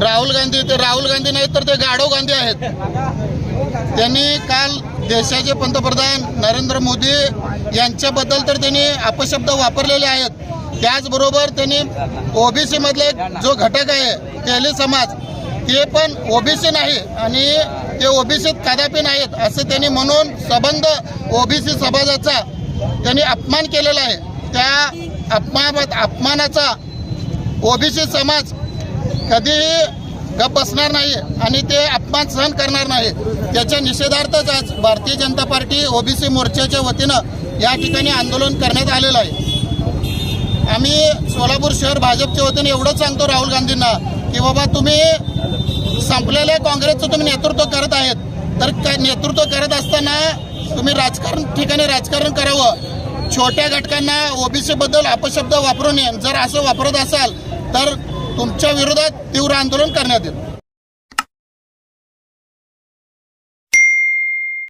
राहुल गांधी ते राहुल गांधी नाहीत तर ते गाढव गांधी आहेत. त्यांनी काल देशाचे पंतप्रधान नरेंद्र मोदी यांच्याबद्दल तर त्यांनी अपशब्द वापरलेले आहेत. त्याचबरोबर त्यांनी ओबीसीमधले एक जो घटक आहे तेली समाज ते पण ओबीसी नाही आणि ते ओबीसीत कदापि नाहीत असं त्यांनी म्हणून सबंध ओबीसी समाजाचा त्यांनी अपमान केलेला आहे. त्या अपमान अपमानाचा ओबीसी समाज कधीही गप बसणार नाही आणि ते अपमान सहन करणार नाही. त्याच्या निषेधार्थच आज भारतीय जनता पार्टी ओबीसी मोर्चाच्या वतीनं या ठिकाणी आंदोलन करण्यात आलेलं आहे. आम्ही सोलापूर शहर भाजपच्या वतीने एवढंच सांगतो राहुल गांधींना की बाबा तुम्ही संपलेल्या काँग्रेसचं तुम्ही नेतृत्व करत आहेत. तर काय नेतृत्व करत असताना तुम्ही राजकारण ठिकाणी राजकारण करावं. छोट्या घटकांना ओबीसीबद्दल अपशब्द वापरू नये. जर असं वापरत असाल तर तुमच्या विरोधात तीव्र आंदोलन करण्यात येईल